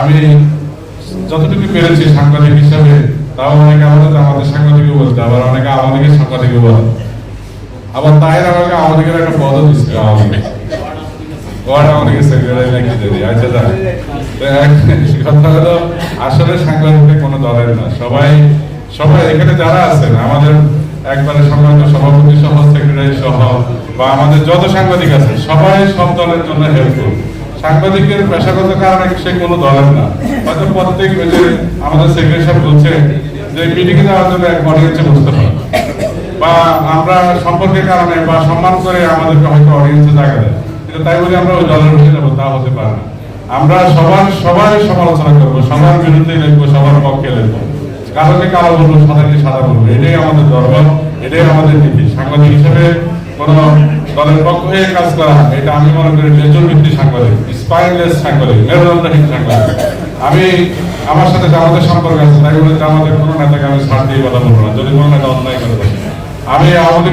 আমি যতটুকু পেরেছি সাংবাদিক হিসাবে, তাও অনেকে আমাদের আমাদের সাংবাদিকও বলতে, আবার অনেকে আমাদেরকে সাংবাদিকও বলে। আবার তাহের আমাকে আমাদের একটা পদও দিচ্ছে দেবে আচ্ছা কোনো দলের না। সবাই সবাই এখানে যারা আমাদের একবারে সভাপতি সহ, সেক্রেটারি সহ, বা আমাদের যত সাংবাদিক আছে সবাই সব দলের জন্য হেল্পফুল সাংবাদিকের পেশাগত কারণে সে কোনো দলের না। হয়তো প্রত্যেক যে আমাদের সেক্রেটারি সাহেব বলছে যে মিটিং এ যাওয়ার জন্য এক অডিয়েন্সে বসতে পারে। বা আমরা সম্পর্কের কারণে বা সম্মান করে আমাদেরকে হয়তো অডিয়েন্সে জায়গা দেয়। কিন্তু তাই বলে আমরা ওই দলের বসে যাব, তা হতে পারে না। আমরা সবার, সবাই সমালোচনা করব, সবার বিরুদ্ধে লিখব, সবার পক্ষে লিখব। কালোকে কালো বলব সাদাকে সাদা বলব। এটাই আমাদের ধর্ম, এটাই আমাদের নীতি। সাংবাদিক হিসেবে কোন দলের পক্ষ হয়ে কাজ করা এটা আমি মনে করি লেজর ভিত্তি সাংবাদিক স্পাইনলেস সাংবাদিক, মেরুদণ্ডহীন সাংবাদিক। আমি আমার সাথে জামাতের সম্পর্ক আছে, তাই বলে জামাতের কোনো নেতাকে আমি ছাড় দিয়ে কথা বলব না, যদি কোনো নেতা অন্যায় করে থাকে। আমি আওয়ামী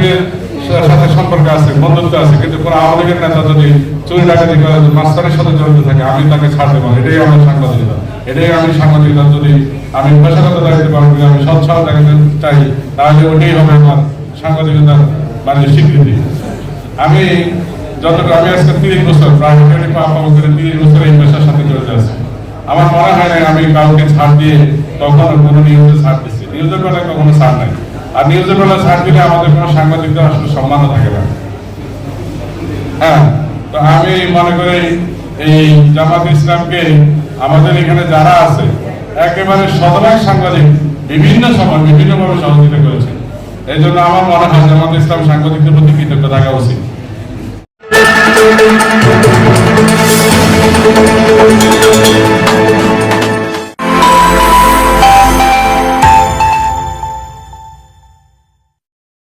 সাথে সম্পর্ক আছে, বন্ধুত্ব আছে, কিন্তু কোনো আওয়ামী লীগের নেতা যদি চুরি ডাকাতি করে মাস্টারের সাথে জড়িত থাকে, আমি তাকে ছাড় দেবো। এটাই আমার সাংবাদিকতা। এটাই আমি সাংবাদিকতা, যদি আমি পেশাগত দায়িত্ব পালন করি, আমি সৎ দেখাতে চাই, তাহলে ওটাই হবে আমার সাংবাদিকতার মানে স্বীকৃতি। আমি আমি আজকে তিরিশ বছর করে তিরিশ বছর এই পেশার সাথে আমার মনে হয় না আমি কাউকে ছাড় দিয়ে কোনো নিউজে ছাড় দিচ্ছি। নিউজের কখনো ছাড় নাই। আর নিউজের ছাড় দিলে আমাদের কোনো সাংবাদিকদের আসলে সম্মানও থাকে না। হ্যাঁ তো আমি মনে করি এই জামাত ইসলামকে আমাদের এখানে যারা আছে, একেবারে শতভাগ সাংবাদিক বিভিন্ন সময়, বিভিন্নভাবে সহযোগিতা করেছে এই জন্য আমার মনে হয় জামাত ইসলাম সাংবাদিকদের প্রতি কৃতজ্ঞ থাকা উচিত।